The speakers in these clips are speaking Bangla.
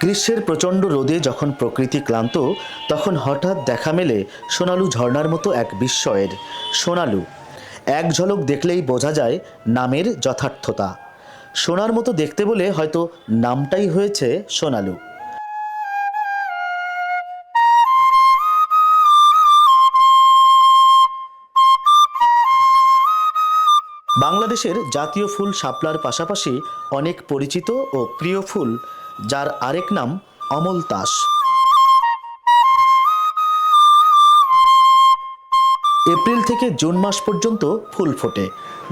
গ্রীষ্মের প্রচণ্ড রোদে যখন প্রকৃতি ক্লান্ত, তখন হঠাৎ দেখা মেলে সোনালু ঝর্ণার মতো এক বিস্ময়ের। সোনালু, এক ঝলক দেখলেই বোঝা যায় নামের যথার্থতা। সোনার মতো দেখতে বলে হয়তো নামটাই হয়েছে সোনালু। বাংলাদেশের জাতীয় ফুল শাপলার পাশাপাশি অনেক পরিচিত ও প্রিয় ফুল যার আরেক নাম অমল তাস এপ্রিল থেকে জুন মাস পর্যন্ত ফুল ফোটে।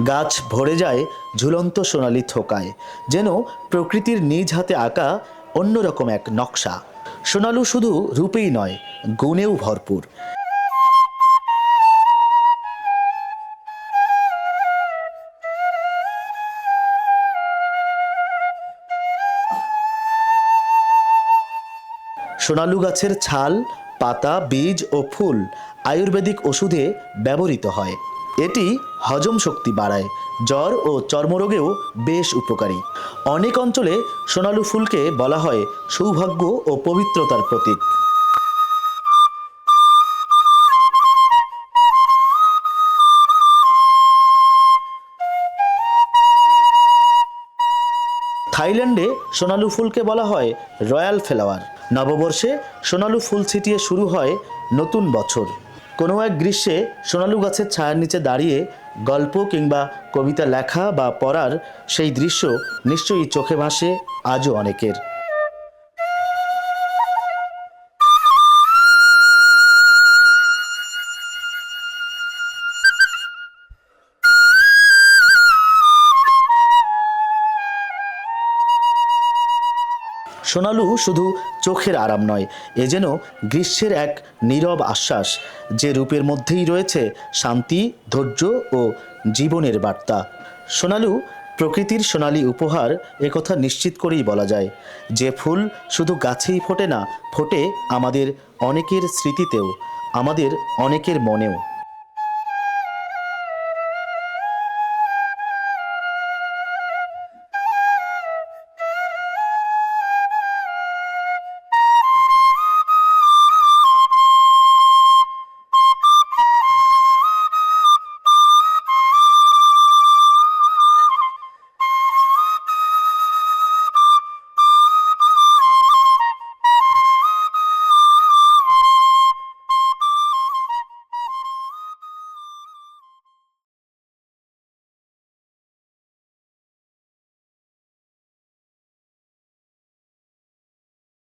গাছ ভরে যায় ঝুলন্ত সোনালি থোকায়, যেন প্রকৃতির নিজ হাতে আঁকা অন্যরকম এক নকশা। সোনালু শুধু রূপেই নয়, গুণেও ভরপুর। সোনালু গাছের ছাল, পাতা, বীজ ও ফুল আয়ুর্বেদিক ওষুধে ব্যবহৃত হয়। এটি হজম শক্তি বাড়ায়, জ্বর ও চর্মরোগেও বেশ উপকারী। অনেক অঞ্চলে সোনালু ফুলকে বলা হয় সৌভাগ্য ও পবিত্রতার প্রতীক। থাইল্যান্ডে সোনালু ফুলকে বলা হয় রয়্যাল ফ্লাওয়ার। নববর্ষে সোনালু ফুল ছিটিয়ে শুরু হয় নতুন বছর। কোনো এক গ্রীষ্মে সোনালু গাছের ছায়ার নিচে দাঁড়িয়ে গল্প কিংবা কবিতা লেখা বা পড়ার সেই দৃশ্য নিশ্চয়ই চোখে ভাসে আজও অনেকের। সোনালু শুধু চোখের আরাম নয়, এ যেন গ্রীষ্মের এক নীরব আশ্বাস যে রূপের মধ্যেই রয়েছে শান্তি, ধৈর্য ও জীবনের বার্তা। সোনালু প্রকৃতির সোনালী উপহার একথা নিশ্চিত করেই বলা যায়, যে ফুল শুধু গাছেই ফোটে না, ফোটে আমাদের অনেকের স্মৃতিতেও, আমাদের অনেকের মনেও।